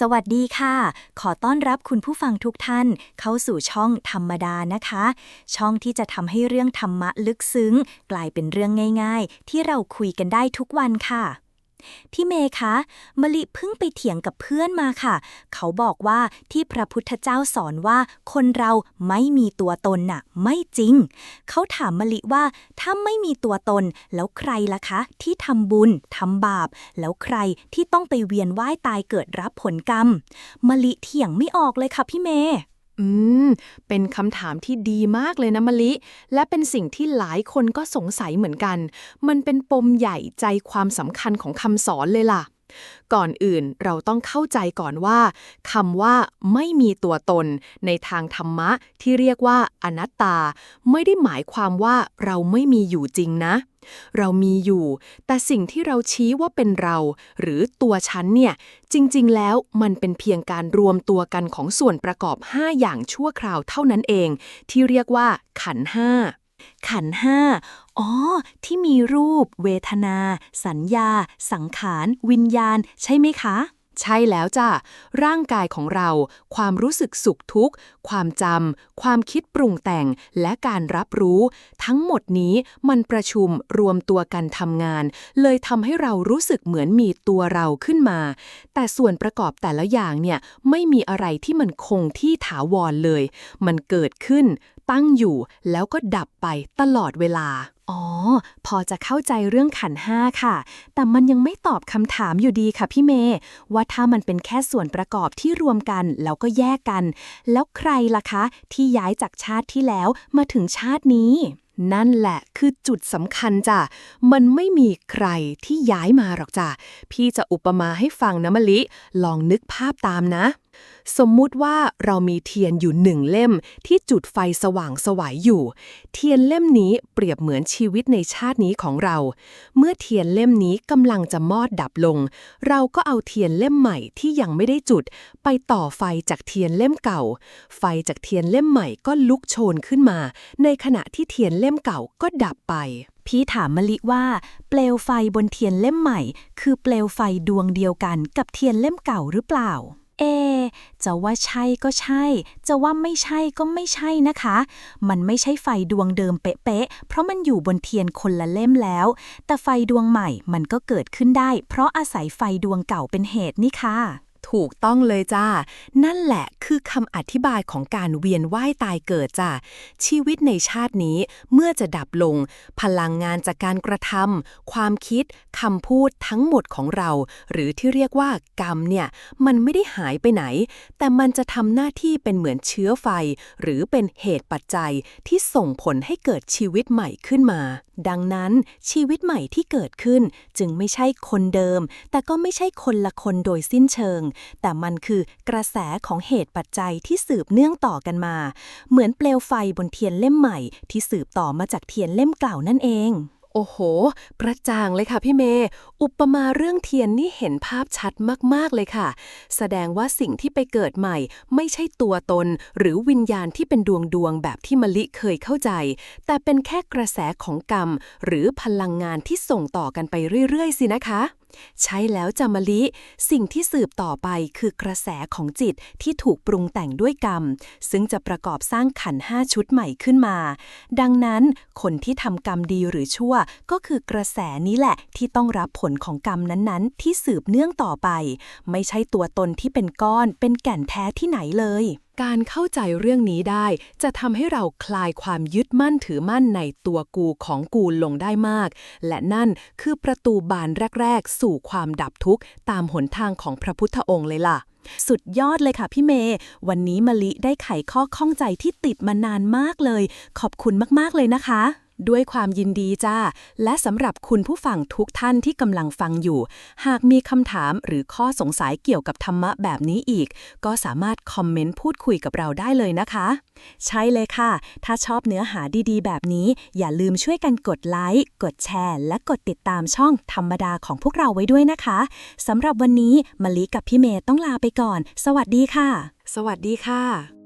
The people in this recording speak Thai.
สวัสดีค่ะ ขอต้อนรับคุณผู้ฟังทุกท่าน เข้าสู่ช่องธรรมดานะคะ ช่องที่จะทำให้เรื่องธรรมะลึกซึ้ง กลายเป็นเรื่องง่าย ๆ ที่เราคุยกันได้ทุกวันค่ะ พี่เมย์คะมะลิเพิ่งไปเถียงกับเพื่อนมาค่ะ เขาบอกว่าที่พระพุทธเจ้าสอนว่า คนเราไม่มีตัวตนน่ะ ไม่จริง เขาถามมะลิว่าถ้าไม่มีตัวตน แล้วใครล่ะคะ ที่ทำบุญทำบาป แล้วใครที่ต้องไปเวียนว่ายตายเกิดรับผลกรรมมะลิเถียงไม่ออกเลยค่ะพี่เมย์ อืม เป็นคำถามที่ดีมากเลยนะมะลิ และเป็นสิ่งที่หลายคนก็สงสัยเหมือนกัน มันเป็นปมใหญ่ใจความสำคัญของคำสอนเลยล่ะ ก่อนอื่นเราต้องเข้าใจก่อนว่าคำว่าไม่มีตัวตน ในทางธรรมะที่เรียกว่าอนัตตา ไม่ได้หมายความว่าเราไม่มีอยู่จริงนะ เรามีอยู่ แต่สิ่งที่เราชี้ว่าเป็นเรา หรือตัวฉันเนี่ย จริงๆ แล้วมันเป็นเพียงการรวมตัวกันของส่วนประกอบ 5 อย่างชั่วคราวเท่านั้นเอง ที่เรียกว่า ขันห้าขันห้าอ๋อ ที่มีรูป เวทนา สัญญา สังขาร วิญญาณ ใช่ไหมคะ ใช่แล้วจ้ะร่างกายของเรา ความรู้สึกสุขทุกข์ ความจำ ความคิดปรุงแต่ง และการรับรู้ ทั้งหมดนี้มันประชุมรวมตัวกันทำงาน เลยทำให้เรารู้สึกเหมือนมีตัวเราขึ้นมา แต่ส่วนประกอบแต่ละอย่างเนี่ย ไม่มีอะไรที่มันคงที่ถาวรเลย มันเกิดขึ้น ตั้งอยู่ แล้วก็ดับไปตลอดเวลา อ๋อ พอจะเข้าใจเรื่องขันห้าค่ะ แต่มันยังไม่ตอบคำถามอยู่ดีค่ะพี่เมย์ว่าถ้ามันเป็นแค่ส่วนประกอบที่รวมกันแล้วก็แยกกัน แล้วใครล่ะคะ ที่ย้ายจากชาติที่แล้วมาถึงชาตินี้ นั่นแหละคือจุดสำคัญจ้ะ มันไม่มีใครที่ย้ายมาหรอกจ้ะ พี่จะอุปมาให้ฟังนะมะลิ ลองนึกภาพตามนะ สมมุติว่าเรามีเทียนอยู่หนึ่งเล่มที่จุดไฟสว่างสวายอยู่ เทียนเล่มนี้เปรียบเหมือนชีวิตในชาตินี้ของเรา เมื่อเทียนเล่มนี้กำลังจะมอดดับลง เราก็เอาเทียนเล่มใหม่ที่ยังไม่ได้จุด ไปต่อไฟจากเทียนเล่มเก่า ไฟจากเทียนเล่มใหม่ก็ลุกโชนขึ้นมา ในขณะที่เทียนเล่มเก่าก็ดับไปพี่ถามมะลิว่า เปลวไฟบนเทียนเล่มใหม่ คือเปลวไฟดวงเดียวกันกับเทียนเล่มเก่าหรือเปล่า เอ จะว่าใช่ก็ใช่ จะว่าไม่ใช่ก็ไม่ใช่นะคะ มันไม่ใช่ไฟดวงเดิมเป๊ะๆ เพราะมันอยู่บนเทียนคนละเล่มแล้ว แต่ไฟดวงใหม่มันก็เกิดขึ้นได้ เพราะอาศัยไฟดวงเก่าเป็นเหตุนี่ค่ะ ถูกต้องเลยจ้า นั่นแหละคือคำอธิบายของการเวียนว่ายตายเกิดจ้า ชีวิตในชาตินี้เมื่อจะดับลง พลังงานจากการกระทำความคิดคำพูดทั้งหมดของเรา หรือที่เรียกว่ากรรมเนี่ย มันไม่ได้หายไปไหน แต่มันจะทำหน้าที่เป็นเหมือนเชื้อไฟ หรือเป็นเหตุปัจจัยที่ส่งผลให้เกิดชีวิตใหม่ขึ้นมา ดังนั้นชีวิตใหม่ที่เกิดขึ้น จึงไม่ใช่คนเดิม แต่ก็ไม่ใช่คนละคนโดยสิ้นเชิงแต่มันคือกระแสของเหตุปัจจัยที่สืบเนื่องต่อกันมา เหมือนเปลวไฟบนเทียนเล่มใหม่ ที่สืบต่อมาจากเทียนเล่มเก่านั่นเองโอ้โหกระจางเลยค่ะพี่เมย์อุปมาเรื่องเทียนนี่เห็นภาพชัดมาก ๆ เลยค่ะ แสดงว่าสิ่งที่ไปเกิดใหม่ ไม่ใช่ตัวตน หรือวิญญาณที่เป็นดวงดวงๆแบบที่มะลิเคยเข้าใจ แต่เป็นแค่กระแสของกรรม หรือพลังงานที่ส่งต่อกันไปเรื่อย ๆ สินะคะ ใช่แล้วจามะลิ สิ่งที่สืบต่อไปคือกระแสของจิตที่ถูกปรุงแต่งด้วยกรรม ซึ่งจะประกอบสร้างขันห้าชุดใหม่ขึ้นมา ดังนั้นคนที่ทำกรรมดีหรือชั่ว ก็คือกระแสนี้แหละที่ต้องรับผลของกรรมนั้นๆ ที่สืบเนื่องต่อไป ไม่ใช่ตัวตนที่เป็นก้อนเป็นแก่นแท้ที่ไหนเลยการเข้าใจเรื่องนี้ได้ จะทำให้เราคลายความยึดมั่นถือมั่นในตัวกูของกูลงได้มาก และนั่นคือประตูบานแรก ๆ สู่ความดับทุกข์ ตามหนทางของพระพุทธองค์เลยล่ะ สุดยอดเลยค่ะพี่เมย์ วันนี้มะลิได้ไขข้อข้องใจที่ติดมานานมากเลย ขอบคุณมาก ๆ เลยนะคะ ด้วยความยินดีจ้า และสำหรับคุณผู้ฟังทุกท่านที่กำลังฟังอยู่ หากมีคำถามหรือข้อสงสัยเกี่ยวกับธรรมะแบบนี้อีก ก็สามารถคอมเมนต์พูดคุยกับเราได้เลยนะคะ ใช่เลยค่ะ ถ้าชอบเนื้อหาดีๆ แบบนี้ อย่าลืมช่วยกันกดไลค์ กดแชร์ และกดติดตามช่องธรรมดาของพวกเราไว้ด้วยนะคะสำหรับวันนี้มะลิกับพี่เมย์ต้องลาไปก่อน สวัสดีค่ะ สวัสดีค่ะ